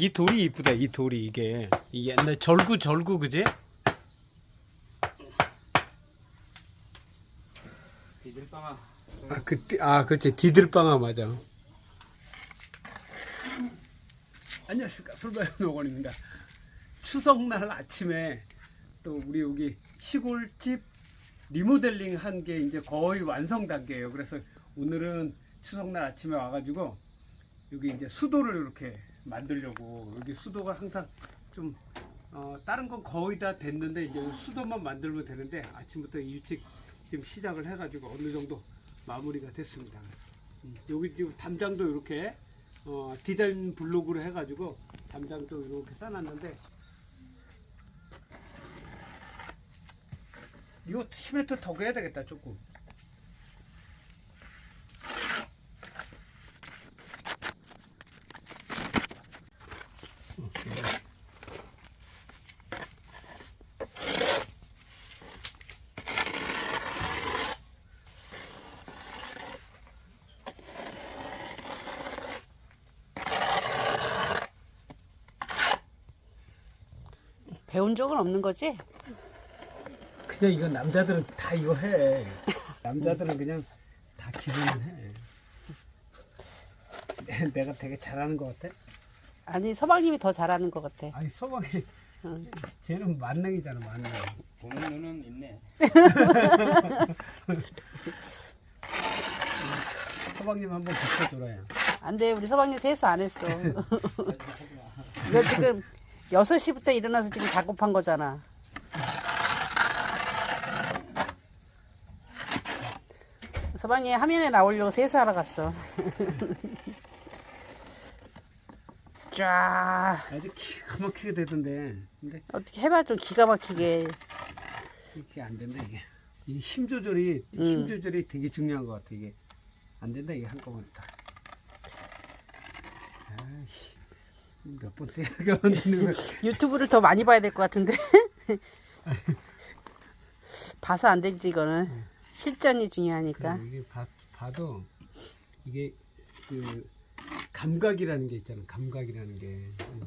이 돌이 이쁘다 이 돌이 이게 이 옛날 절구 절구 그지? 디들빵아 아, 그, 아, 그치. 디들빵아, 맞아. 안녕하십니까. 솔바이 노건입니다. 추석날 아침에 또 우리 여기 시골집 리모델링 한 게 이제 거의 완성 단계예요. 그래서 오늘은 추석날 아침에 와가지고 여기 이제 수도를 이렇게 만들려고 여기 수도가 항상 좀 어, 다른 건 거의 다 됐는데 이제 수도만 만들면 되는데 아침부터 일찍 지금 시작을 해가지고 어느 정도 마무리가 됐습니다. 그래서 음, 여기 지금 담장도 이렇게 어, 디자인 블록으로 해가지고 담장도 이렇게 쌓아놨는데 이거 시멘트 더 그래야 되겠다 조금. 배운 적은 없는 거지? 그냥 이거 남자들은 다 이거 해. 남자들은 그냥 다 기본은 해. 내가 되게 잘하는 것 같아? 아니 서방님이 더 잘하는 것 같아. 아니 서방이 응. 쟤는 만능이잖아 만능. 보는 눈은 있네 서방님 한번 비춰줘라요. 안돼 우리 서방님 세수 안 했어. 이거 지금 6시부터 일어나서 지금 작업한 거잖아. 서방이 화면에 나오려고 세수하러 갔어. 쫙 아주 기가 막히게 되던데. 근데 어떻게 해봐 좀 기가 막히게. 이게 안 된다 이게. 이 힘 조절이 음. 힘 조절이 되게 중요한 것 같아 이게. 안 된다 이게 한꺼번에 다. 아이씨. 몇번 때가 만드는 거야. 유튜브를 더 많이 봐야 될 것 같은데. 봐서 안 되지 이거는. 실전이 중요하니까. 그 이게 봐, 봐도 이게 그 감각이라는 게 있잖아. 감각이라는 게. 음.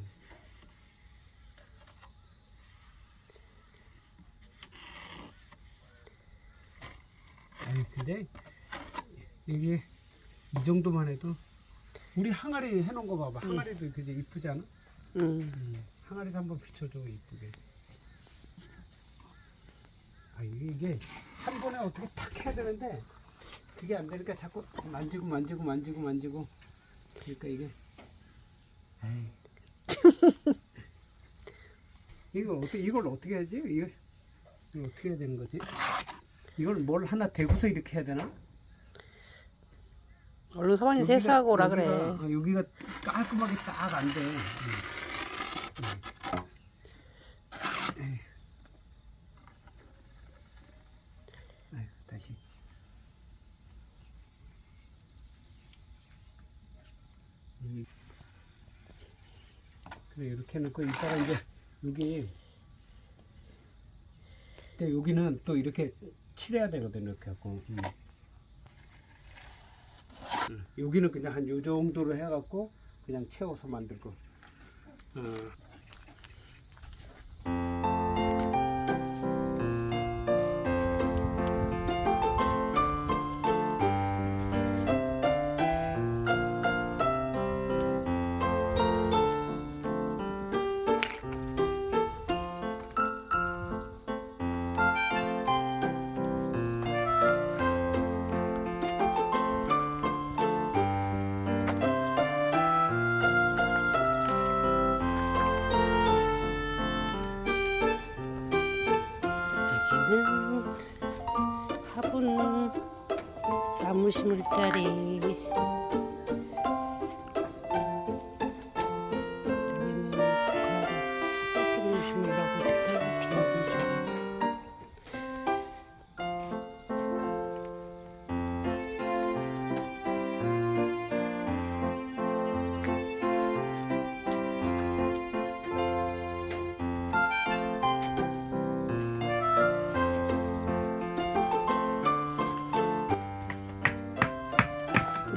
아니 근데 이게 이 정도만 해도 우리 항아리 해놓은 거 봐봐. 항아리도 그게 이쁘잖아. 음. 음, 항아리도 한번 비춰줘 이쁘게. 아 이게, 한 번에 어떻게 탁 해야 되는데 그게 안 되니까 자꾸 만지고 만지고 만지고 만지고 그러니까 이게 에이. 이걸 어떻게 이걸 어떻게 하지? 이거 이거 어떻게 해야 되는 거지? 이걸 뭘 하나 대고서 이렇게 해야 되나? 얼른 여기가- 세수하고 오라 그래. 여기가, 어, 여기가 깔끔하게 딱 안 돼. 음. 음. 다시. 음. 그래 이렇게 해놓고 이따가 이제 여기 근데 여기는 또 이렇게 칠해야 되거든 이렇게 하고 음. 음, 여기는 그냥 한 요 정도로 해갖고 그냥 채워서 만들고 어. 나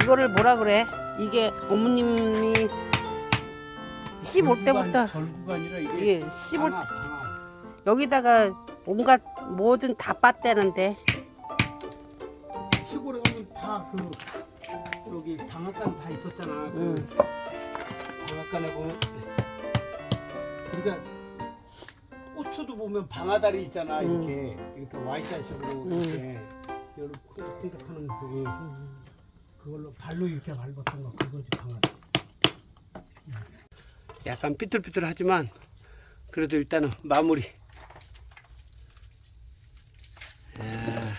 이거를 뭐라 그래? 이게 어머님이 씹올 때부터 절구가 아니라 이게 이게 씹을 방아, 방아. 여기다가 온갖 뭐든 다 빻대는데 시골에 가면 다 그 여기 방앗간 다 있었잖아. 그 응. 방앗간에 보면 우리가 고추도 보면 방아다리 있잖아. 응. 이렇게 이렇게 Y자식으로 응. 이렇게 이렇게 콩닥콩닥하는 부분 그걸로 발로 이렇게 밟았던 거 그거지 방아다리. 약간 삐뚤삐뚤하지만 그래도 일단은 마무리. 야.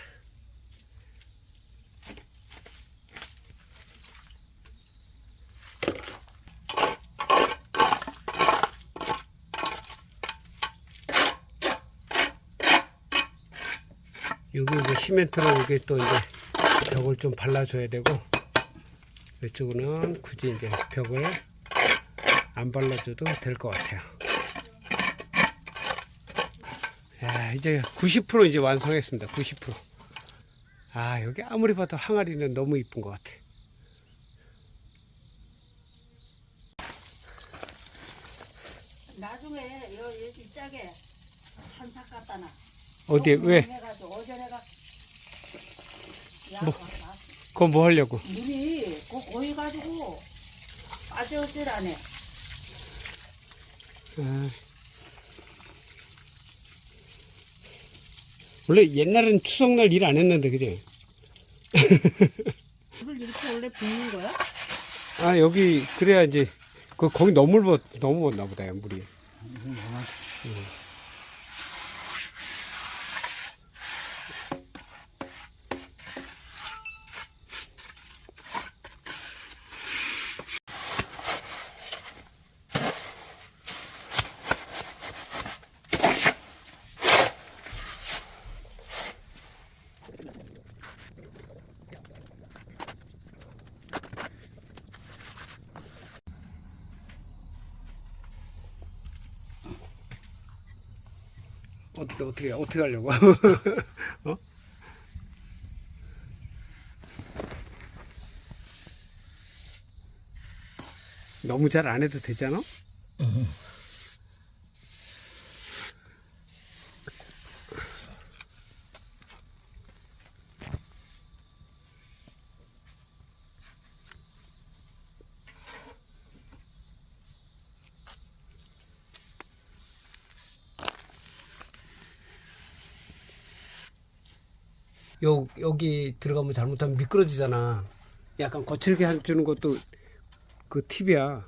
여기 이제 시멘트로 이게 또 이제 벽을 좀 발라줘야 되고 이쪽은 굳이 이제 벽을 안 발라줘도 될 것 같아요. 야, 이제 90% 이제 완성했습니다. 90%. 아, 여기 아무리 봐도 항아리는 너무 이쁜 것 같아. 나중에 여, 이 짝에 한삭 갖다 놔. 어디에, 왜? 해가지고 어제 내가 야, 뭐? 그거 뭐 하려고? 눈이 고, 고여가지고 빠져있으라네. 아. 원래 옛날엔 추석날 일 안 했는데, 그지? 물을 이렇게 원래 붓는 거야? 아, 여기, 그래야 이제, 그, 거기 너무 물, 너무 묻나 보다, 물이. 어떻게, 어떻게, 어떻게 하려고? 어? 너무 잘 안 해도 되잖아? 요, 여기 들어가면 잘못하면 미끄러지잖아. 약간 거칠게 해주는 것도 그 팁이야.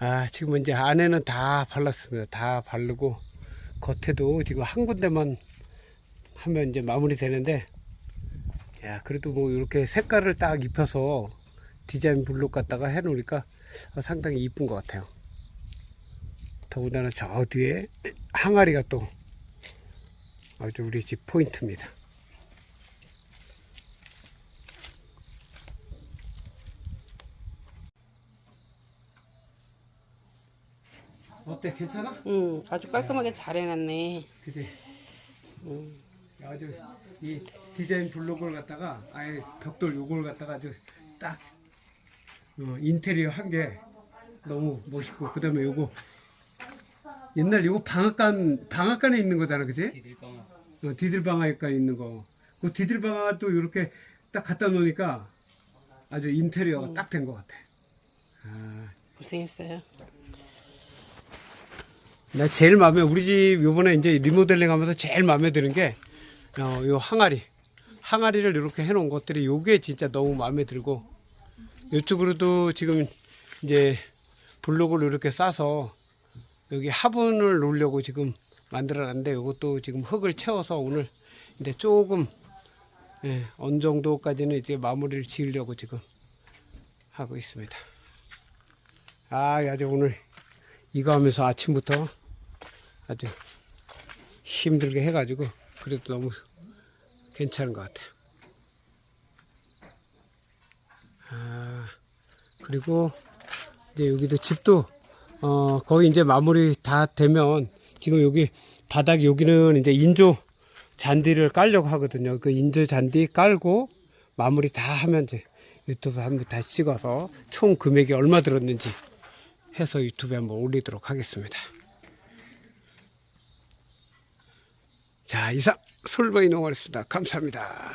아, 지금 이제 안에는 다 발랐습니다. 다 바르고 겉에도 지금 한 군데만 하면 이제 마무리 되는데 야, 그래도 뭐 이렇게 색깔을 딱 입혀서 디자인 블록 갖다가 해 놓으니까 상당히 이쁜 것 같아요. 더군다나 저 뒤에 항아리가 또 아주 우리 집 포인트입니다. 어때 괜찮아? 응 아주 깔끔하게 잘 해놨네 그지? 응. 아주 이 디자인 블록을 갖다가 아예 벽돌 요걸 갖다가 아주 딱 어, 인테리어 한 게 너무 멋있고 그 다음에 요거 옛날 요거 방앗간 방앗간에 있는 거잖아 그지? 디딜방아. 어, 디들방아에 있는 거. 그 디들방아 또 이렇게 딱 갖다 놓으니까 아주 인테리어가 딱 된 것 같아. 아, 고생했어요 나 제일 마음에 우리 집 요번에 이제 리모델링 하면서 제일 마음에 드는 게 어, 요 항아리. 항아리를 이렇게 해 놓은 것들이 요게 진짜 너무 마음에 들고 이쪽으로도 지금 이제 블록을 이렇게 싸서 여기 화분을 놓으려고 지금 만들어 놨는데 요것도 지금 흙을 채워서 오늘 이제 조금 예, 어느 정도까지는 이제 마무리를 지으려고 지금 하고 있습니다. 아, 아주 오늘 이거 하면서 아침부터 아주 힘들게 해가지고 그래도 너무 괜찮은 것 같아요. 아, 그리고 이제 여기도 집도 어, 거의 이제 마무리 다 되면 지금 여기 바닥 여기는 이제 인조 잔디를 깔려고 하거든요. 그 인조 잔디 깔고 마무리 다 하면 이제 유튜브 한번 다시 찍어서 총 금액이 얼마 들었는지 해서 유튜브에 한번 올리도록 하겠습니다. 자, 이상 솔바이 농원이었습니다. 감사합니다.